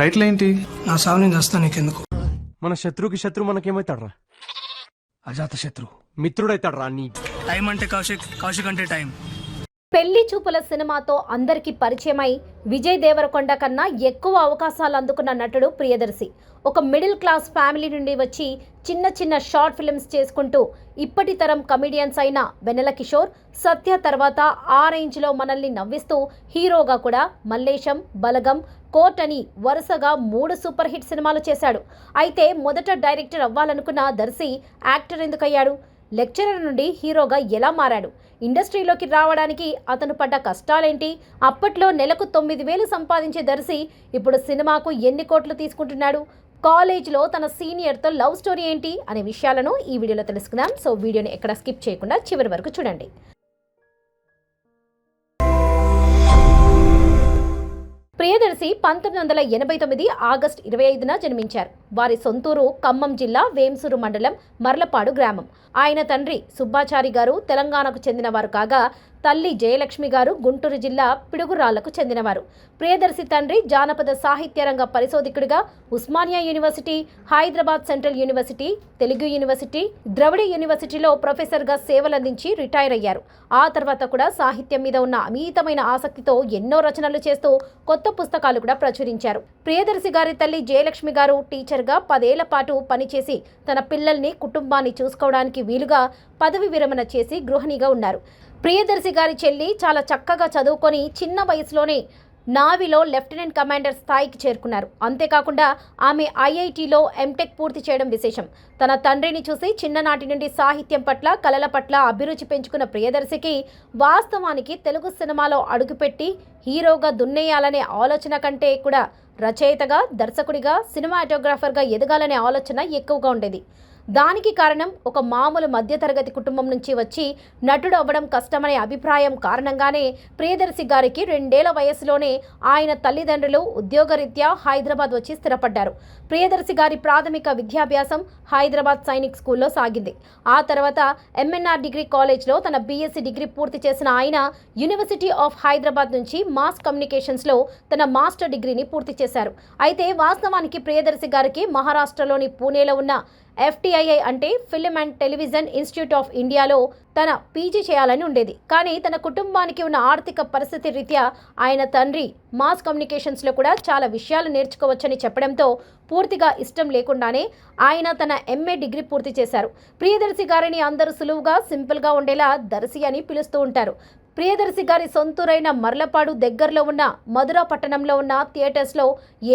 Title ఏంటి? నా సావు నేను వస్తా నీకెందుకు? మన శత్రువుకి శత్రువు మనకేమవుతాడ్రా అజాత శత్రు. మిత్రుడైతాడ్రా నీ టైం అంటే కౌశిక్ కౌశిక్ అంటే టైం. పెళ్ళి చూపుల సినిమాతో అందరికీ పరిచయమై విజయ్ దేవరకొండ కన్నా ఎక్కువ అవకాశాలు అందుకున్న నటుడు ప్రియదర్శి. ఒక మిడిల్ క్లాస్ ఫ్యామిలీ నుండి వచ్చి చిన్న చిన్న షార్ట్ ఫిల్మ్స్ చేసుకుంటూ ఇప్పటి తరం కమిడియన్స్ అయిన వెన్నెల కిషోర్ సత్య తర్వాత ఆ రేంజ్లో మనల్ని నవ్విస్తూ హీరోగా కూడా మల్లేశం బలగం కోట్ అని వరుసగా మూడు సూపర్ హిట్ సినిమాలు చేశాడు. అయితే మొదట డైరెక్టర్ అవ్వాలనుకున్న దర్శి యాక్టర్ ఎందుకయ్యాడు? లెక్చరర్ నుండి హీరోగా ఎలా మారాడు? ఇండస్ట్రీలోకి రావడానికి అతను పడ్డ కష్టాలేంటి? అప్పట్లో నెలకు తొమ్మిది వేలు సంపాదించే దర్శి ఇప్పుడు సినిమాకు ఎన్ని కోట్లు తీసుకుంటున్నాడు? కాలేజ్లో తన సీనియర్తో లవ్ స్టోరీ ఏంటి? అనే విషయాలను ఈ వీడియోలో తెలుసుకుందాం. సో వీడియోని ఎక్కడ స్కిప్ చేయకుండా చివరి వరకు చూడండి. ప్రియదర్శి పంతొమ్మిది వందల ఎనభై తొమ్మిది ఆగస్టు ఇరవై ఐదున జన్మించారు. వారి సొంతూరు ఖమ్మం జిల్లా వేంసూరు మండలం మర్లపాడు గ్రామం. ఆయన తండ్రి సుబ్బాచారి గారు తెలంగాణకు చెందినవారు కాగా తల్లి జయలక్ష్మి గారు గుంటూరు జిల్లా పిడుగురాళ్ళకు చెందినవారు. ప్రియదర్శి తండ్రి జానపద సాహిత్య రంగ పరిశోధకుడిగా Osmania university Hyderabad central university Telugu university Dravida యూనివర్సిటీలో ప్రొఫెసర్గా సేవలందించి రిటైర్ అయ్యారు. ఆ తర్వాత కూడా సాహిత్యం మీద ఉన్న అమితమైన ఆసక్తితో ఎన్నో రచనలు చేస్తూ కొత్త పుస్తకాలు కూడా ప్రచురించారు. ప్రియదర్శి గారి తల్లి జయలక్ష్మి గారు టీచర్గా పదేళ్ళ పాటు పనిచేసి తన పిల్లల్ని కుటుంబాన్ని చూసుకోవడానికి వీలుగా పదవి విరమణ చేసి గృహిణిగా ఉన్నారు. ప్రియదర్శి గారి చెల్లి చాలా చక్కగా చదువుకొని చిన్న వయసులోనే నావీలో లెఫ్టినెంట్ కమాండర్ స్థాయికి చేరుకున్నారు. అంతేకాకుండా ఆమె ఐఐటిలో ఎంటెక్ పూర్తి చేయడం విశేషం. తన తండ్రిని చూసి చిన్ననాటి నుండి సాహిత్యం పట్ల కళల పట్ల అభిరుచి పెంచుకున్న ప్రియదర్శికి వాస్తవానికి తెలుగు సినిమాలో అడుగుపెట్టి హీరోగా దున్నేయాలనే ఆలోచన కంటే కూడా రచయితగా దర్శకుడిగా సినిమాటోగ్రాఫర్గా ఎదగాలనే ఆలోచన ఎక్కువగా ఉండేది. దానికి కారణం ఒక మామూలు మధ్యతరగతి కుటుంబం నుంచి వచ్చి నటుడు అవ్వడం కష్టమనే అభిప్రాయం కారణంగానే ప్రియదర్శి గారికి రెండేళ్ళ వయసులోనే ఆయన తల్లిదండ్రులు ఉద్యోగరీత్యా హైదరాబాద్ వచ్చి స్థిరపడ్డారు. ప్రియదర్శి గారి ప్రాథమిక విద్యాభ్యాసం హైదరాబాద్ సైనిక్ స్కూల్లో సాగింది. ఆ తర్వాత ఎంఎన్ఆర్ డిగ్రీ కాలేజ్లో తన బీఎస్సీ డిగ్రీ పూర్తి చేసిన ఆయన యూనివర్సిటీ ఆఫ్ హైదరాబాద్ నుంచి మాస్ కమ్యూనికేషన్స్లో తన మాస్టర్ డిగ్రీని పూర్తి చేశారు. అయితే వాస్తవానికి ప్రియదర్శి గారికి మహారాష్ట్రలోని పూణేలో ఉన్న ఎఫ్టీఐఐ అంటే film and television institute of ఇండియాలో తన పీజీ చేయాలని ఉండేది. కానీ తన కుటుంబానికి ఉన్న ఆర్థిక పరిస్థితి రీత్యా ఆయన తండ్రి మాస్ కమ్యూనికేషన్స్లో కూడా చాలా విషయాలు నేర్చుకోవచ్చని చెప్పడంతో పూర్తిగా ఇష్టం లేకుండానే ఆయన తన ఎంఏ డిగ్రీ పూర్తి చేశారు. ప్రియదర్శి గారిని అందరూ సులువుగా సింపుల్గా ఉండేలా దర్శి అని పిలుస్తూ ఉంటారు. ప్రియదర్శి గారి సొంతూరైన మర్లపాడు దగ్గరలో ఉన్న మధుర పట్టణంలో ఉన్న థియేటర్స్లో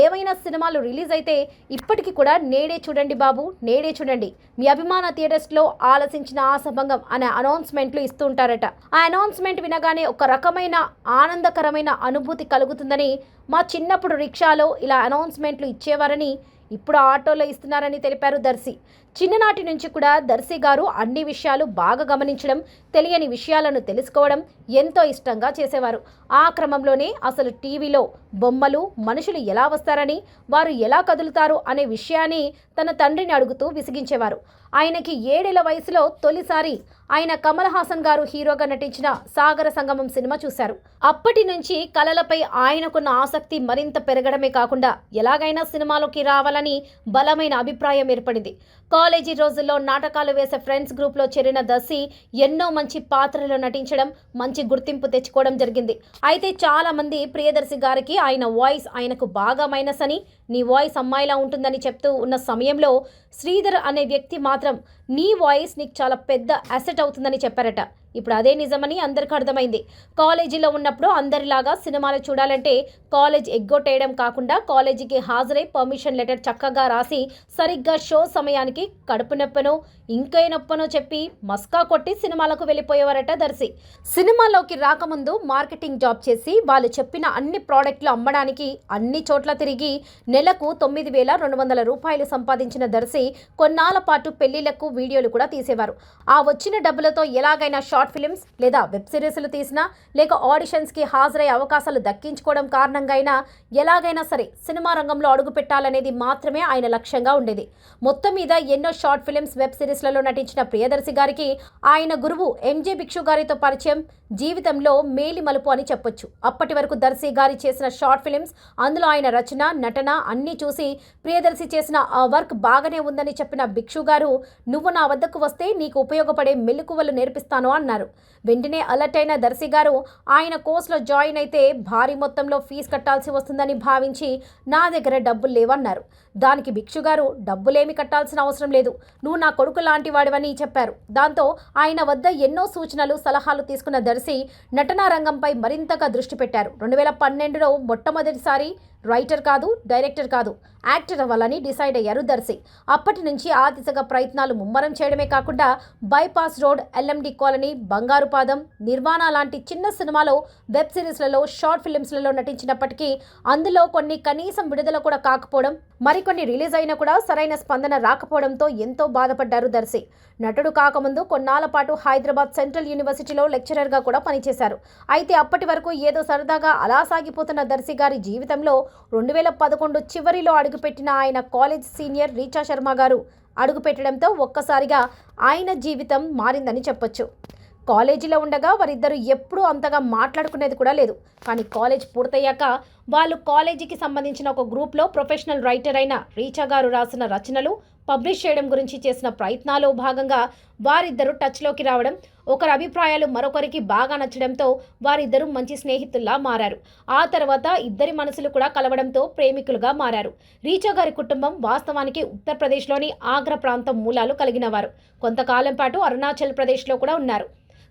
ఏవైనా సినిమాలు రిలీజ్ అయితే ఇప్పటికీ కూడా నేడే చూడండి బాబు నేడే చూడండి. మీ అభిమాన థియేటర్స్లో ఆలసించిన ఆసభంగం అనే అనౌన్స్మెంట్లు ఇస్తూ ఉంటారట. ఆ అనౌన్స్మెంట్ వినగానే ఒక రకమైన ఆనందకరమైన అనుభూతి కలుగుతుందని మా చిన్నప్పుడు రిక్షాలో ఇలా అనౌన్స్మెంట్లు ఇచ్చేవారని ఇప్పుడు ఆటోలో ఇస్తున్నారని తెలిపారు దర్శి. చిన్ననాటి నుంచి కూడా దర్శి గారు అన్ని విషయాలు బాగా గమనించడం తెలియని విషయాలను తెలుసుకోవడం ఎంతో ఇష్టంగా చేసేవారు. ఆ క్రమంలోనే అసలు టీవీలో బొమ్మలు మనుషులు ఎలా వస్తారని వారు ఎలా కదులుతారు అనే విషయాన్ని తన తండ్రిని అడుగుతూ విసిగించేవారు. ఆయనకి ఏడేళ్ళ వయసులో తొలిసారి ఆయన కమల్ హాసన్ గారు హీరోగా నటించిన సాగర సంగమం సినిమా చూశారు. అప్పటి నుంచి కళలపై ఆయనకున్న ఆసక్తి మరింత పెరగడమే కాకుండా ఎలాగైనా సినిమాలోకి రావాలని బలమైన అభిప్రాయం ఏర్పడింది. కాలేజీ రోజుల్లో నాటకాలు వేసే ఫ్రెండ్స్ గ్రూప్లో చేరిన దర్శి ఎన్నో మంచి పాత్రలు నటించడం మంచి గుర్తింపు తెచ్చుకోవడం జరిగింది. అయితే చాలామంది ప్రియదర్శి గారికి ఆయన వాయిస్ ఆయనకు బాగా మైనస్ అని నీ వాయిస్ అమ్మాయిలా ఉంటుందని చెప్తూ ఉన్న సమయంలో శ్రీధర్ అనే వ్యక్తి మాత్రం నీ వాయిస్ నీకు చాలా పెద్ద అసెట్ అవుతుందని చెప్పారట. ఇప్పుడు అదే నిజమని అందరికీ అర్థమైంది. కాలేజీలో ఉన్నప్పుడు అందరిలాగా సినిమాలు చూడాలంటే కాలేజ్ ఎగ్గొట్టేయడం కాకుండా కాలేజీకి హాజరై పర్మిషన్ లెటర్ చక్కగా రాసి సరిగ్గా షో సమయానికి కడుపు నొప్పనో ఇంకే నొప్పనో చెప్పి మస్కా కొట్టి సినిమాలకు వెళ్ళిపోయేవారట దర్శి. సినిమాలోకి రాకముందు మార్కెటింగ్ జాబ్ చేసి వాళ్ళు చెప్పిన అన్ని ప్రోడక్ట్లు అమ్మడానికి అన్ని చోట్ల తిరిగి నెలకు తొమ్మిది వేల రెండు వందల రూపాయలు సంపాదించిన దర్శి కొన్నాళ్ళ పాటు పెళ్ళిళ్ళకు వీడియోలు కూడా తీసేవారు. ఆ వచ్చిన డబ్బులతో ఎలాగైనా షార్ట్ షార్ట్ ఫిలిమ్స్ లేదా వెబ్ సిరీస్లు తీసినా లేక ఆడిషన్స్కి హాజరయ్యే అవకాశాలు దక్కించుకోవడం కారణంగా అయినా ఎలాగైనా సరే సినిమా రంగంలో అడుగు పెట్టాలనేది మాత్రమే ఆయన లక్ష్యంగా ఉండేది. మొత్తం మీద ఎన్నో షార్ట్ ఫిలిమ్స్ వెబ్ సిరీస్లలో నటించిన ప్రియదర్శి గారికి ఆయన గురువు ఎంజే భిక్షు గారితో పరిచయం జీవితంలో మేలి మలుపు అని చెప్పొచ్చు. అప్పటి వరకు దర్శి గారి చేసిన షార్ట్ ఫిలిమ్స్ అందులో ఆయన రచన నటన అన్నీ చూసి ప్రియదర్శి చేసిన ఆ వర్క్ బాగానే ఉందని చెప్పిన భిక్షు గారు నువ్వు నా వద్దకు వస్తే నీకు ఉపయోగపడే మెలకువలు నేర్పిస్తాను అన్నారు. వెంటనే అలర్ట్ అయిన దర్శి గారు ఆయన కోర్సులో జాయిన్ అయితే భారీ మొత్తంలో ఫీజు కట్టాల్సి వస్తుందని భావించి నా దగ్గర డబ్బులు లేవన్నారు. దానికి భిక్షు గారు డబ్బులేమి కట్టాల్సిన అవసరం లేదు. నువ్వు నా కొడుకు లాంటి వాడివని చెప్పారు. దాంతో ఆయన వద్ద ఎన్నో సూచనలు సలహాలు తీసుకున్న దర్శి నటనా రంగంపై మరింతగా దృష్టి పెట్టారు. రెండు వేల పన్నెండులో మొట్టమొదటిసారి రైటర్ కాదు డైరెక్టర్ కాదు యాక్టర్ అవ్వాలని డిసైడ్ అయ్యారు దర్శి. అప్పటి నుంచి ఆ దిశగా ప్రయత్నాలు ముమ్మరం చేయడమే కాకుండా బైపాస్ రోడ్ ఎల్ఎండి కాలనీ బంగారు పాదం నిర్వాణ లాంటి చిన్న సినిమాలో వెబ్ సిరీస్లలో షార్ట్ ఫిలిమ్స్లలో నటించినప్పటికీ అందులో కొన్ని కనీసం విడుదల కూడా కాకపోవడం మరికొన్ని రిలీజ్ అయినా కూడా సరైన స్పందన రాకపోవడంతో ఎంతో బాధపడ్డారు దర్శి. నటుడు కాకముందు కొన్నాళ్ళ పాటు హైదరాబాద్ సెంట్రల్ యూనివర్సిటీలో లెక్చరర్గా కూడా పనిచేశారు. అయితే అప్పటి వరకు ఏదో సరదాగా అలా సాగిపోతున్న దర్శి గారి జీవితంలో రెండు వేల పదకొండు చివరిలో అడుగుపెట్టిన ఆయన కాలేజ్ సీనియర్ రీచా శర్మ గారు అడుగుపెట్టడంతో ఒక్కసారిగా ఆయన జీవితం మారిందని చెప్పొచ్చు. కాలేజీలో ఉండగా వారిద్దరు ఎప్పుడూ అంతగా మాట్లాడుకునేది కూడా లేదు. కానీ కాలేజ్ పూర్తయ్యాక వాళ్ళు కాలేజీకి సంబంధించిన ఒక గ్రూప్లో ప్రొఫెషనల్ రైటర్ అయిన రీచా గారు రాసిన రచనలు పబ్లిష్ చేయడం గురించి చేసిన ప్రయత్నాల్లో భాగంగా వారిద్దరూ టచ్లోకి రావడం ఒకరి అభిప్రాయాలు మరొకరికి బాగా నచ్చడంతో వారిద్దరూ మంచి స్నేహితుల్లా మారారు. ఆ తర్వాత ఇద్దరి మనసులు కూడా కలవడంతో ప్రేమికులుగా మారారు. రీచా గారి కుటుంబం వాస్తవానికి ఉత్తరప్రదేశ్లోని ఆగ్రా ప్రాంతం మూలాలు కలిగిన వారు. కొంతకాలం పాటు అరుణాచల్ ప్రదేశ్లో కూడా ఉన్నారు.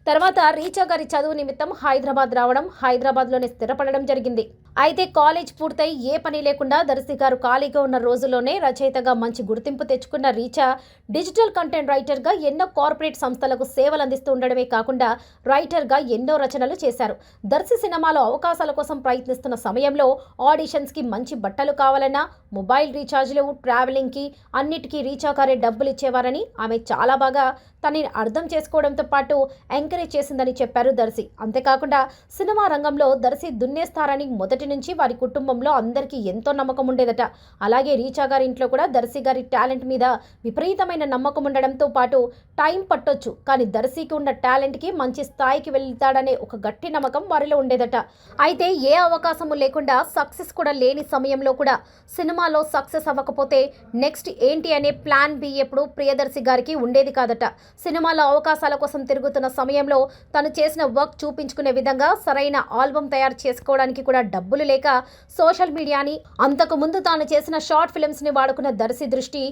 తర్వాత రీచా గారి చదువు నిమిత్తం హైదరాబాద్ రావడం హైదరాబాద్లోనే స్థిరపడడం జరిగింది. అయితే కాలేజ్ పూర్తయి ఏ పని లేకుండా దర్శి గారు ఖాళీగా ఉన్న రోజుల్లోనే రచయితగా మంచి గుర్తింపు తెచ్చుకున్న రీచా డిజిటల్ కంటెంట్ రైటర్గా ఎన్నో కార్పొరేట్ సంస్థలకు సేవలు అందిస్తూ ఉండడమే కాకుండా రైటర్గా ఎన్నో రచనలు చేశారు. దర్శి సినిమాలో అవకాశాల కోసం ప్రయత్నిస్తున్న సమయంలో ఆడిషన్స్కి మంచి బట్టలు కావాలన్నా మొబైల్ రీఛార్జ్లు ట్రావెలింగ్కి అన్నిటికీ రీచా గారే డబ్బులు ఇచ్చేవారని ఆమె చాలా బాగా తనని అర్థం చేసుకోవడంతో పాటు ఎంకరేజ్ చేసిందని చెప్పారు దర్శి. అంతేకాకుండా సినిమా రంగంలో దర్శి దున్నేస్తారని మొదటి నుంచి వారి కుటుంబంలో అందరికీ ఎంతో నమ్మకం ఉండేదట. అలాగే రీచా గారి ఇంట్లో కూడా దర్శి గారి టాలెంట్ మీద విపరీతమైన నమ్మకం ఉండడంతో పాటు టైం పట్టొచ్చు కానీ దర్శికి ఉన్న టాలెంట్కి మంచి స్థాయికి వెళ్తాడనే ఒక గట్టి నమ్మకం వారిలో ఉండేదట. అయితే ఏ అవకాశము లేకుండా సక్సెస్ కూడా లేని సమయంలో కూడా సినిమాలో సక్సెస్ అవ్వకపోతే నెక్స్ట్ ఏంటి అనే ప్లాన్ బి ఎప్పుడు ప్రియదర్శి గారికి ఉండేది కాదట. సినిమాలో అవకాశాల కోసం తిరుగుతున్న సమయంలో తను చేసిన వర్క్ చూపించుకునే విధంగా సరైన ఆల్బమ్ తయారు చేసుకోవడానికి కూడా డబ్బు డబ్బులు లేక సోషల్ మీడియాని అంతకు ముందు తాను చేసిన షార్ట్ ఫిల్మ్స్ని వాడుకున్న దర్శి దృష్టి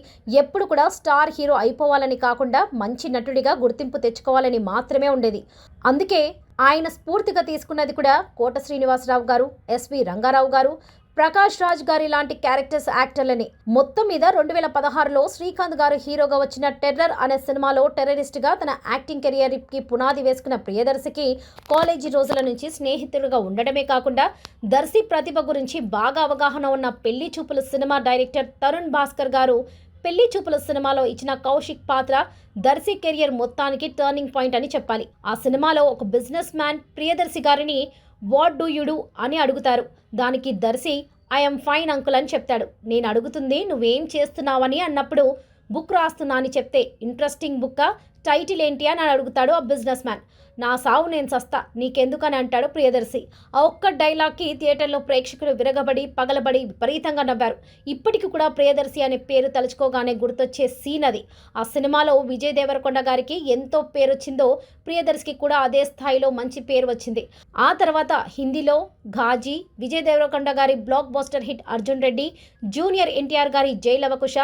ఎప్పుడు కూడా స్టార్ హీరో అయిపోవాలని కాకుండా మంచి నటుడిగా గుర్తింపు తెచ్చుకోవాలని మాత్రమే ఉండేది. అందుకే ఆయన స్ఫూర్తిగా తీసుకున్నది కూడా కోట శ్రీనివాసరావు గారు ఎస్వి రంగారావు గారు ప్రకాష్ రాజ్ గారి లాంటి క్యారెక్టర్స్ యాక్టర్లని మొత్తం మీద రెండు వేల పదహారులో శ్రీకాంత్ గారు హీరోగా వచ్చిన టెర్రర్ అనే సినిమాలో టెర్రరిస్ట్గా తన యాక్టింగ్ కెరియర్కి పునాది వేసుకున్న ప్రియదర్శికి కాలేజీ రోజుల నుంచి స్నేహితులుగా ఉండడమే కాకుండా దర్శి ప్రతిభ గురించి బాగా అవగాహన ఉన్న పెళ్ళి చూపుల సినిమా డైరెక్టర్ తరుణ్ భాస్కర్ గారు పెళ్ళి చూపుల సినిమాలో ఇచ్చిన కౌశిక్ పాత్ర దర్శి కెరియర్ మొత్తానికి టర్నింగ్ పాయింట్ అని చెప్పాలి. ఆ సినిమాలో ఒక బిజినెస్ మ్యాన్ ప్రియదర్శి గారిని వాట్ డూ యు డూ అని అడుగుతారు. దానికి దర్శి ఐఎమ్ ఫైన్ అంకుల్ అని చెప్తాడు. నేను అడుగుతుంది నువ్వేం చేస్తున్నావని అన్నప్పుడు బుక్ రాస్తున్నా అని చెప్తే ఇంట్రెస్టింగ్ బుక్క? టైటిల్ ఏంటి? అని అడుగుతాడు ఆ బిజినెస్ మ్యాన్. నా సావు నేను సస్తా నీకెందుకని? అంటాడు ప్రియదర్శి. ఆ ఒక్క డైలాగ్కి థియేటర్లో ప్రేక్షకులు విరగబడి పగలబడి విపరీతంగా నవ్వారు. ఇప్పటికి కూడా ప్రియదర్శి అనే పేరు తలుచుకోగానే గుర్తొచ్చే సీన్ అది. ఆ సినిమాలో విజయ్ దేవరకొండ గారికి ఎంతో పేరు వచ్చిందో ప్రియదర్శికి కూడా అదే స్థాయిలో మంచి పేరు వచ్చింది. ఆ తర్వాత హిందీలో ఘాజీ విజయ్ దేవరకొండ గారి blockbuster hit Arjun Reddy junior NTR గారి జైలవకుష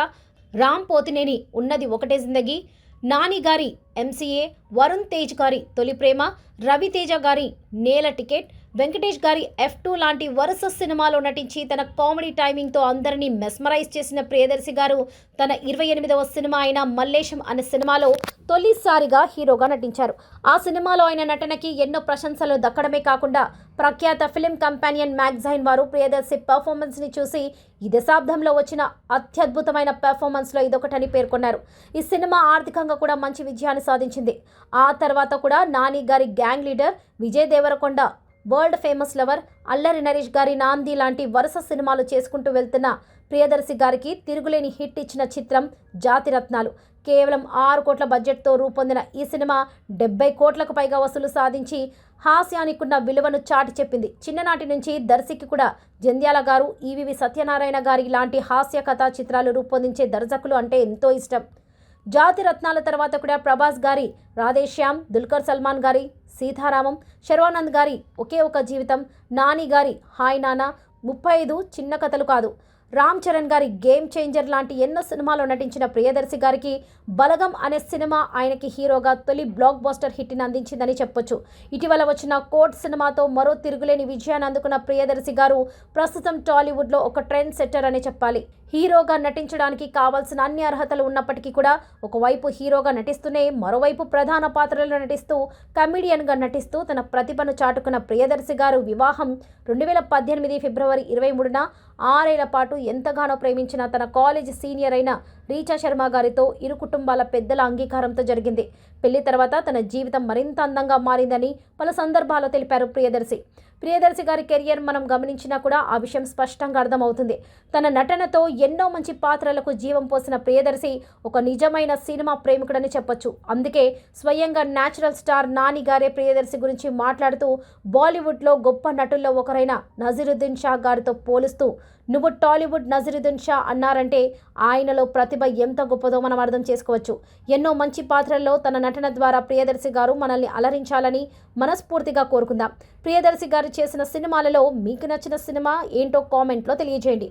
రామ్ పోతినేని ఉన్నది ఒకటే జిందగీ. నాని గారి ఎంసీఏ వరుణ్ తేజ్ గారి తొలి ప్రేమ రవితేజ గారి నేల టికెట్ వెంకటేష్ గారి ఎఫ్ టూ లాంటి వరుస సినిమాలో నటించి తన కామెడీ టైమింగ్తో అందరినీ మెస్మరైజ్ చేసిన ప్రియదర్శి గారు తన ఇరవై ఎనిమిదవ సినిమా అయిన మల్లేశం అనే సినిమాలో తొలిసారిగా హీరోగా నటించారు. ఆ సినిమాలో ఆయన నటనకి ఎన్నో ప్రశంసలు దక్కడమే కాకుండా ప్రఖ్యాత ఫిలిం కంపానియన్ మ్యాగ్జైన్ వారు ప్రియదర్శి పెర్ఫార్మెన్స్ని చూసి ఈ దశాబ్దంలో వచ్చిన అత్యద్భుతమైన పెర్ఫార్మెన్స్లో ఇదొకటని పేర్కొన్నారు. ఈ సినిమా ఆర్థికంగా కూడా మంచి విజయాన్ని సాధించింది. ఆ తర్వాత కూడా నాని గారి gang leader Vijay Deverakonda world famous lover Allari Naresh గారి నాంది లాంటి వరుస సినిమాలు చేసుకుంటూ వెళ్తున్న ప్రియదర్శి గారికి తిరుగులేని హిట్ ఇచ్చిన చిత్రం జాతిరత్నాలు. కేవలం ఆరు కోట్ల బడ్జెట్తో రూపొందిన ఈ సినిమా డెబ్బై కోట్లకు పైగా వసూలు సాధించి హాస్యానికున్న విలువను చాటి చెప్పింది. చిన్ననాటి నుంచి దర్శికి కూడా జంధ్యాల గారు ఈవివి సత్యనారాయణ గారి లాంటి హాస్య కథా చిత్రాలు రూపొందించే దర్శకులు అంటే ఎంతో ఇష్టం. జాతి రత్నాల తర్వాత కూడా ప్రభాస్ గారి రాధేశ్యామ్ దుల్కర్ సల్మాన్ గారి సీతారామం శర్వానంద్ గారి ఒకే ఒక జీవితం నాని గారి హాయ్ నానా ముప్పై ఐదు చిన్న కథలు కాదు. రామ్ చరణ్ గారి గేమ్ చేంజర్ లాంటి ఎన్నో సినిమాలు నటించిన ప్రియదర్శి గారికి బలగం అనే సినిమా ఆయనకి హీరోగా తొలి బ్లాక్ బాస్టర్ హిట్ని అందించిందని చెప్పొచ్చు. ఇటీవల వచ్చిన కోట్ సినిమాతో మరో తిరుగులేని విజయాన్ని అందుకున్న ప్రియదర్శి గారు ప్రస్తుతం టాలీవుడ్లో ఒక ట్రెండ్ సెట్టర్ అని చెప్పాలి. హీరోగా నటించడానికి కావాల్సిన అన్ని అర్హతలు ఉన్నప్పటికీ కూడా ఒకవైపు హీరోగా నటిస్తూనే మరోవైపు ప్రధాన పాత్రలో నటిస్తూ కమిడియన్గా నటిస్తూ తన ప్రతిభను చాటుకున్న ప్రియదర్శి గారు వివాహం రెండు వేల పద్దెనిమిది ఫిబ్రవరి ఇరవై మూడున ఆరేళ్ళ పాటు ఎంతగానో ప్రేమించిన తన కాలేజ్ సీనియర్ అయిన రీచా శర్మ గారితో ఇరు కుటుంబాల పెద్దల అంగీకారంతో జరిగింది. పెళ్ళి తర్వాత తన జీవితం మరింత అందంగా మారిందని పలు సందర్భాల్లో తెలిపారు ప్రియదర్శి. ప్రియదర్శి గారి కెరియర్ మనం గమనించినా కూడా ఆ విషయం స్పష్టంగా అర్థమవుతుంది. తన నటనతో ఎన్నో మంచి పాత్రలకు జీవం పోసిన ప్రియదర్శి ఒక నిజమైన సినిమా ప్రేమికుడని చెప్పొచ్చు. అందుకే స్వయంగా న్యాచురల్ స్టార్ నాని గారే ప్రియదర్శి గురించి మాట్లాడుతూ బాలీవుడ్లో గొప్ప నటుల్లో ఒకరైన నజరుద్దీన్ షా గారితో పోలుస్తూ నువ్వు టాలీవుడ్ నజరుద్దీన్ షా అన్నారంటే ఆయనలో ప్రతిభ ఎంత గొప్పదో మనం అర్థం చేసుకోవచ్చు. ఎన్నో మంచి పాత్రల్లో తన నటన ద్వారా ప్రియదర్శి గారు మనల్ని అలరించాలని మనస్ఫూర్తిగా కోరుకుందాం. ప్రియదర్శి గారు చేసిన సినిమాలలో మీకు నచ్చిన సినిమా ఏంటో కామెంట్లో తెలియజేయండి.